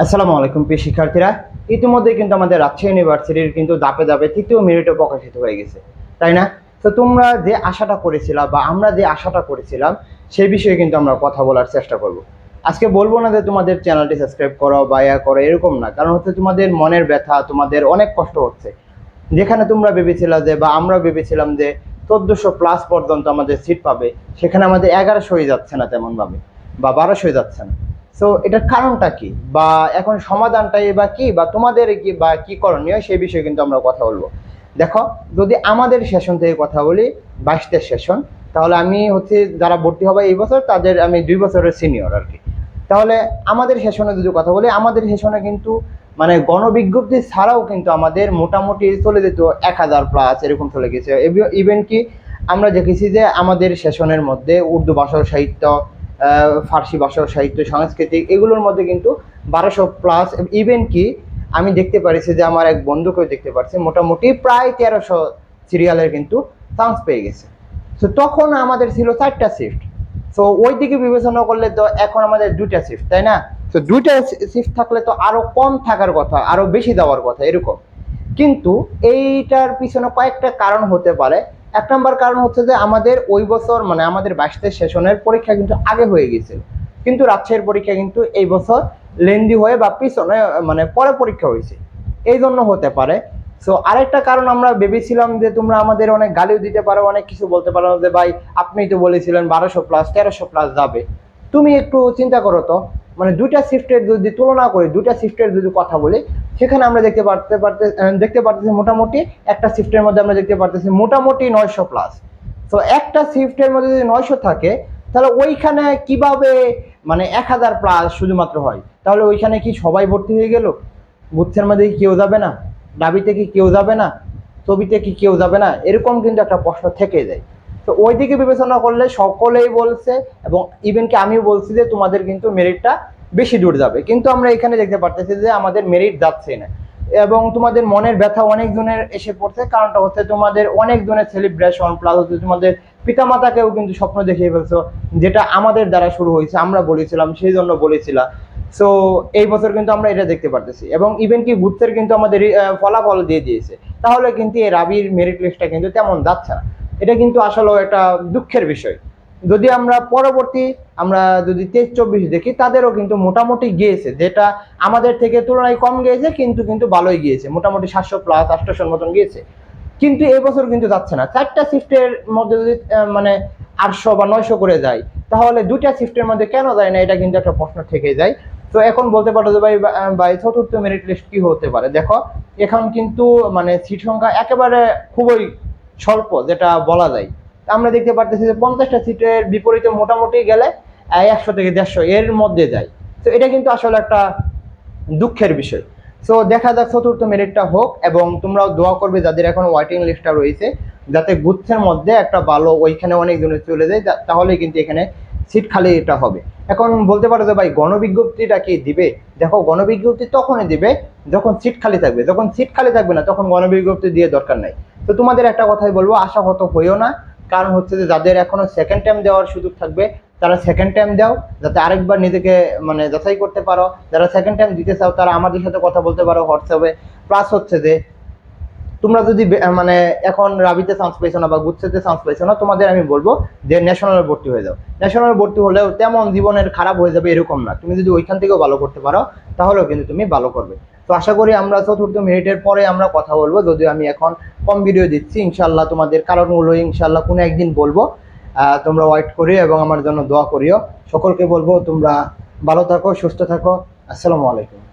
আসসালামু আলাইকুম, প্রিয় শিক্ষার্থীরা। ইতিমধ্যে কিন্তু আমাদের রাজশাহী ইউনিভার্সিটির কিন্তু দাপে দাপে তৃতীয় মেরিটও প্রকাশিত হয়ে গেছে। তাই না? তো তোমরা যে আশাটা করেছিলা বা আমরা যে আশাটা করেছিলাম, সেই বিষয়ে কিন্তু আমরা কথা বলার চেষ্টা করব। আজকে বলব না যে তোমাদের চ্যানেলটি সাবস্ক্রাইব করো বা ইয়া করো, এরকম না। কারণ হচ্ছে তোমাদের মনের ব্যথা, তোমাদের অনেক কষ্ট হচ্ছে। যেখানে তোমরা ভেবেছিলা যে বা আমরা ভেবেছিলাম যে চোদ্দোশো প্লাস পর্যন্ত আমাদের সিট পাবে, সেখানে আমাদের এগারোশোই যাচ্ছে না তেমনভাবে, বা বারোশোই যাচ্ছে না। সো এটার কারণটা কি? বা এখন সমাধানটাই বা কি? বা তোমাদের কি বা কি করণীয়? সেই বিষয়ে কিন্তু আমরা কথা বলব। দেখো, যদি আমাদের সেশন থেকে কথা বলি বাইশটা সেশন, তাহলে আমি হচ্ছে যারা ভর্তি হবে এই বছর, তাদের আমি দুই বছরের সিনিয়র আর কি তাহলে আমাদের সেশনে যদি কথা বলি, আমাদের সেশনে কিন্তু মানে গণবিজ্ঞপ্তি ছাড়াও কিন্তু আমাদের মোটামুটি চলে যেত এক হাজার প্লাস এরকম চলে গেছে। ইভেন কি আমরা দেখেছি যে আমাদের সেশনের মধ্যে উর্দু ভাষা সাহিত্য ফার্সি ভাষা সাহিত্য সাংস্কৃতিক এগুলোর মধ্যে কিন্তু বারোশো প্লাস ইভেন কি আমি দেখতে পারিছি যে আমার এক বন্ধুকেও দেখতে পারছি, মোটামুটি প্রায় তেরোশো সিরিয়ালের কিন্তু চান্স পেয়ে গেছে। তো তখন আমাদের ছিল চারটা শিফট তো ওই দিকে বিবেচনা করলে তো এখন আমাদের দুইটা শিফট তাই না? তো দুইটা শিফট থাকলে তো আরও কম থাকার কথা, আরও বেশি দেওয়ার কথা, এরকম। কিন্তু এইটার পিছনে কয়েকটা কারণ হতে পারে। এক নম্বর কারণ হচ্ছে যে আমাদের ওই বছর মানে আমাদের বাইশটের সেশনের পরীক্ষা কিন্তু আগে হয়ে গেছিল কিন্তু রাজশাহীর পরীক্ষা কিন্তু এই বছর লেন্দি হয়ে বা পিছনে মানে পরে পরীক্ষা হয়েছে। এই জন্য হতে পারে। সো আরেকটা কারণ আমরা ভেবেছিলাম যে তোমরা আমাদের অনেক গালিও দিতে পারো, অনেক কিছু বলতে পারো যে, ভাই আপনি তো বলেছিলেন বারোশো প্লাস তেরোশো প্লাস যাবে। তুমি একটু চিন্তা করো তো। মানে দুইটা শিফটের যদি তুলনা করি, দুইটা শিফটের যদি কথা বলি, সেখানে আমরা দেখতে পারতে পারতে দেখতে পারতেছি মোটামুটি একটা শিফটের মধ্যে আমরা দেখতে পারতেছি মোটামুটি নয়শো প্লাস তো একটা শিফটের মধ্যে যদি নয়শো থাকে, তাহলে ওইখানে কীভাবে মানে এক হাজার প্লাস শুধুমাত্র হয়? তাহলে ওইখানে কি সবাই ভর্তি হয়ে গেল? বুথের মধ্যে কি কেউ যাবে না? দাবিতে কি কেউ যাবে না? ছবিতে কি কেউ যাবে না? এরকম কিন্তু একটা প্রশ্ন থেকে যায়। তো ওই দিকে বিবেচনা করলে সকলেই বলছে এবং ইভেন কি আমিও বলছি যে তোমাদের কিন্তু মেরিটটা বেশি দূর যাবে। কিন্তু আমরা এখানে দেখতে পারতেছি যে আমাদের মেরিট যাচ্ছে না। এবং তোমাদের মনের ব্যথা অনেক জনের এসে পড়ছে। কারণটা হচ্ছে তোমাদের অনেক জনের সেলিব্রেশন প্লাস হচ্ছে তোমাদের পিতামাতাকেও কিন্তু স্বপ্ন দেখিয়ে ফেলছো, যেটা আমাদের দ্বারা শুরু হয়েছে, আমরা বলেছিলাম, সেই জন্য বলেছিলাম। সো এই বছর কিন্তু আমরা এটা দেখতে পারতেছি। এবং ইভেন কি গুপ্তের কিন্তু আমাদের ফলাফল দিয়ে দিয়েছে। তাহলে কিন্তু এই রাবির মেরিট লিস্টটা কিন্তু তেমন যাচ্ছে না। এটা কিন্তু আসলে একটা দুঃখের বিষয়। যদি আমরা পরবর্তী, আমরা যদি তেইশ চব্বিশ দেখি, তাদেরও কিন্তু মোটামুটি গিয়েছে, যেটা আমাদের থেকে তুলনায় কম গিয়েছে, কিন্তু কিন্তু ভালোই গিয়েছে, মোটামুটি সাতশো প্লাস আটশোর মতন গিয়েছে। কিন্তু এবছর কিন্তু যাচ্ছে না। চারটা শিফটের মধ্যে যদি মানে আটশো বা নয়শো করে যায়, তাহলে দুইটা শিফটের মধ্যে কেন যায় না? এটা কিন্তু একটা প্রশ্ন থেকে যায়। তো এখন বলতে পারো যে ভাই ভাই, চতুর্থ মেরিট লিস্ট কি হতে পারে? দেখো, এখন কিন্তু মানে সিট সংখ্যা একেবারে খুবই স্বল্প, যেটা বলা যায়। আমরা দেখতে পারতেছি যে পঞ্চাশটা সিটের বিপরীতে মোটামুটি গেলে একশো থেকে দেড়শো এর মধ্যে যায়। তো এটা কিন্তু আসলে একটা দুঃখের বিষয়। সো দেখা যাক চতুর্থ মেরিটটা হোক এবং তোমরাও দোয়া করবে যাদের এখন ওয়াইটিং লিস্টটা রয়েছে, যাতে গুচ্ছের মধ্যে একটা ভালো ওইখানে অনেক জনের চলে যায় তাহলে কিন্তু এখানে সিট খালি এটা হবে। এখন বলতে পারো যে ভাই, গণবিজ্ঞপ্তিটা কি দিবে? দেখো, গণবিজ্ঞপ্তি তখনই দিবে যখন সিট খালি থাকবে। যখন সিট খালি থাকবে না, তখন গণবিজ্ঞপ্তি দিয়ে দরকার নাই। তো তোমাদের একটা কথাই বলব, আশাহত হইও না। কারণ হচ্ছে যে যাদের এখনও সেকেন্ড টাইম দেওয়ার সুযোগ থাকবে, তারা সেকেন্ড টাইম দাও, যাতে আরেকবার নিজেকে মানে যাচাই করতে পারো। যারা সেকেন্ড টাইম দিতে চাও, তারা আমাদের সাথে কথা বলতে পারো হোয়াটসঅ্যাপে। প্লাস হচ্ছে যে, তোমরা যদি মানে এখন রাবিতে চান্স পেয়েছ না বা গুচ্ছেতে চান্স পেয়েছ না, তোমাদের আমি বলব যে ন্যাশনাল ভর্তি হয়ে যাও। ন্যাশনাল ভর্তি হলেও তেমন জীবনের খারাপ হয়ে যাবে এরকম না। তুমি যদি ওইখান থেকেও ভালো করতে পারো, তাহলেও কিন্তু তুমি ভালো করবে। আশা করি আমরা চতুর্থ মিনিটের পরে আমরা কথা বলব। যদিও আমি এখন কম ভিডিও দিচ্ছি ইনশাল্লাহ তোমাদের কারণগুলো ইনশাল্লাহ কোনো একদিন বলব। তোমরা ওয়েট করিও এবং আমার জন্য দোয়া করিও। সকলকে বলব তোমরা ভালো থাকো, সুস্থ থাকো। আসসালামু আলাইকুম।